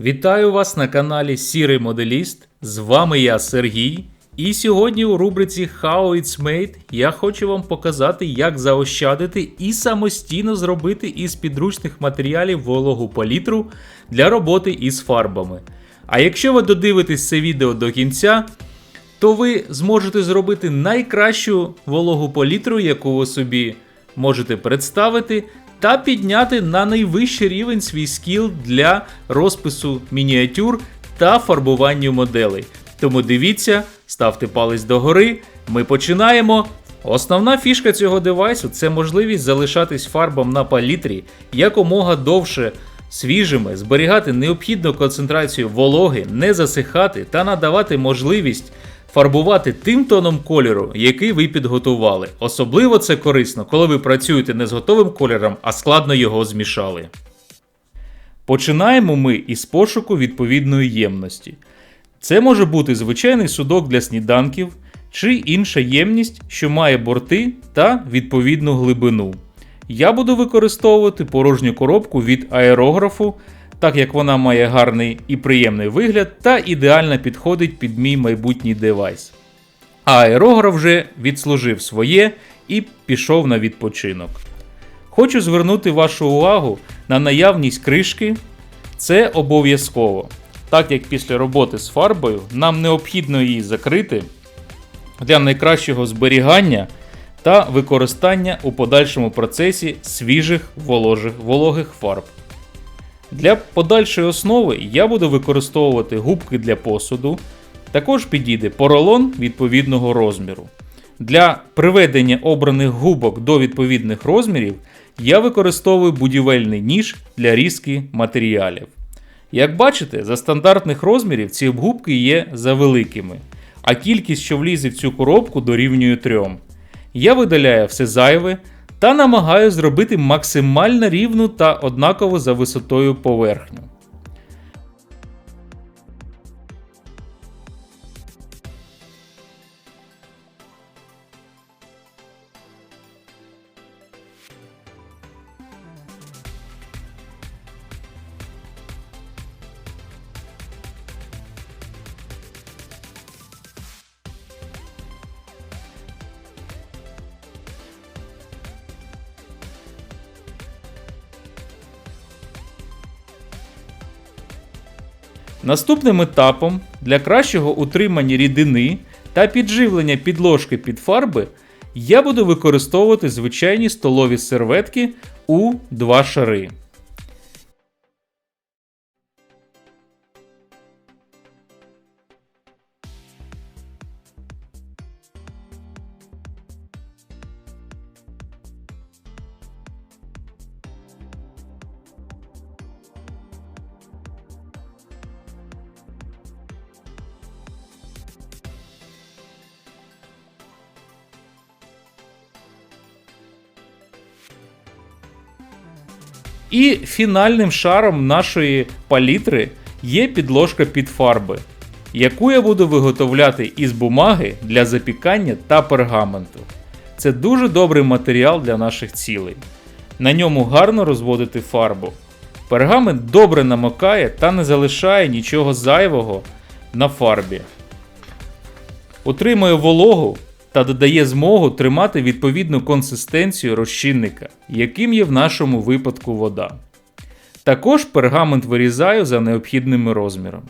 Вітаю вас на каналі Сірий Моделіст. З вами я Сергій. І сьогодні у рубриці How It's Made я хочу вам показати, як заощадити і самостійно зробити із підручних матеріалів вологу палітру для роботи із фарбами. А якщо ви додивитесь це відео до кінця, то ви зможете зробити найкращу вологу палітру, яку ви собі можете представити, та підняти на найвищий рівень свій скіл для розпису мініатюр та фарбуванню моделей. Тому дивіться, ставте палець догори. Ми починаємо. Основна фішка цього девайсу це можливість залишатись фарбам на палітрі якомога довше свіжими, зберігати необхідну концентрацію вологи, не засихати та надавати можливість фарбувати тим тоном кольору, який ви підготували. Особливо це корисно, коли ви працюєте не з готовим кольором, а складно його змішали. Починаємо ми із пошуку відповідної ємності. Це може бути звичайний судок для сніданків чи інша ємність, що має борти та відповідну глибину. Я буду використовувати порожню коробку від аерографу, так як вона має гарний і приємний вигляд та ідеально підходить під мій майбутній девайс. А аерограф вже відслужив своє і пішов на відпочинок. Хочу звернути вашу увагу на наявність кришки. Це обов'язково. Так як після роботи з фарбою нам необхідно її закрити для найкращого зберігання та використання у подальшому процесі свіжих вологих фарб. Для подальшої основи я буду використовувати губки для посуду. Також підійде поролон відповідного розміру. Для приведення обраних губок до відповідних розмірів я використовую будівельний ніж для різки матеріалів. Як бачите, за стандартних розмірів ці губки є завеликими, а кількість, що влізе в цю коробку, дорівнює 3. Я видаляю все зайве та намагаю зробити максимально рівну та однакову за висотою поверхню. Наступним етапом для кращого утримання рідини та підживлення підложки під фарби я буду використовувати звичайні столові серветки у два шари. І фінальним шаром нашої палітри є підложка під фарби, яку я буду виготовляти із бумаги для запікання та пергаменту. Це дуже добрий матеріал для наших цілей. На ньому гарно розводити фарбу. Пергамент добре намокає та не залишає нічого зайвого на фарбі. Утримує вологу та додає змогу тримати відповідну консистенцію розчинника, яким є в нашому випадку вода. Також пергамент вирізаю за необхідними розмірами.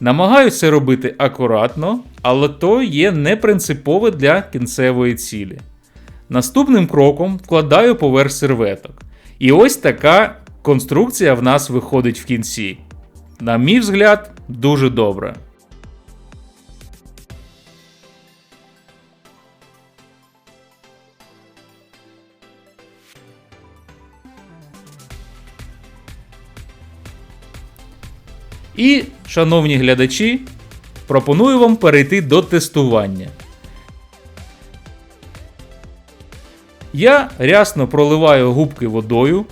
Намагаюся робити акуратно, але то є не принципове для кінцевої цілі. Наступним кроком вкладаю поверх серветок. І ось така конструкція в нас виходить в кінці. На мій взгляд, дуже добре. І, шановні глядачі, пропоную вам перейти до тестування. Я рясно проливаю губки водою.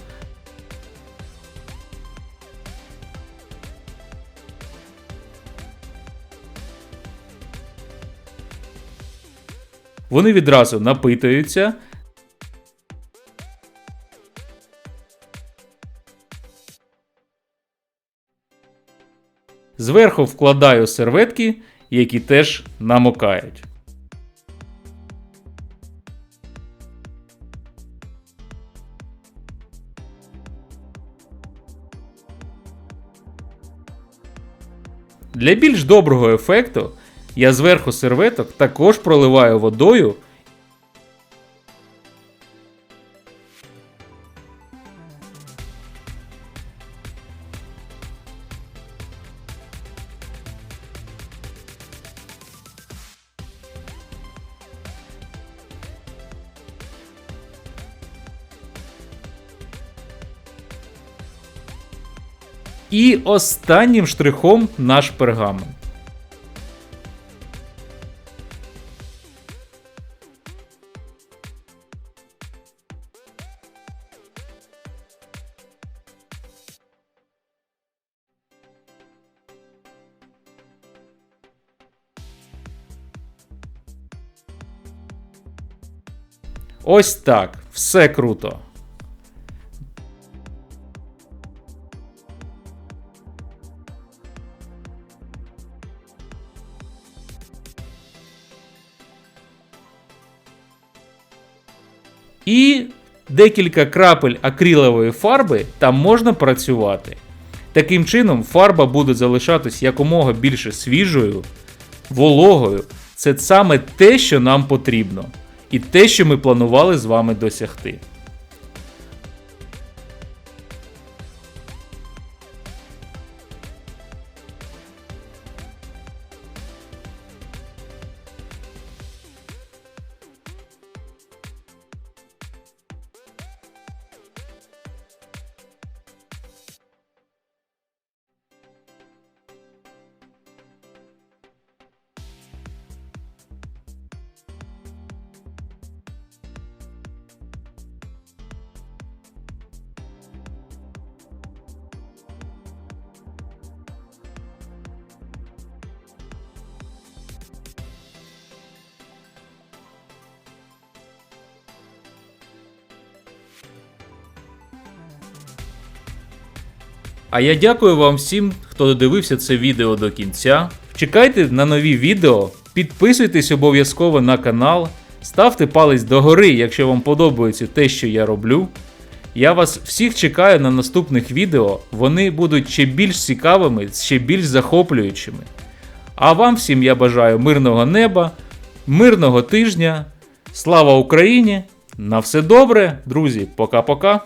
Вони відразу напитуються. Зверху вкладаю серветки, які теж намокають. Для більш доброго ефекту я зверху серветок також проливаю водою. І останнім штрихом наш пергамент. Ось так, все круто. І декілька крапель акрилової фарби там можна працювати. Таким чином, фарба буде залишатись якомога більше свіжою, вологою. Це саме те, що нам потрібно, і те, що ми планували з вами досягти. А я дякую вам всім, хто додивився це відео до кінця. Чекайте на нові відео, підписуйтесь обов'язково на канал, ставте палець догори, якщо вам подобається те, що я роблю. Я вас всіх чекаю на наступних відео, вони будуть ще більш цікавими, ще більш захоплюючими. А вам всім я бажаю мирного неба, мирного тижня. Слава Україні! На все добре, друзі, пока-пока!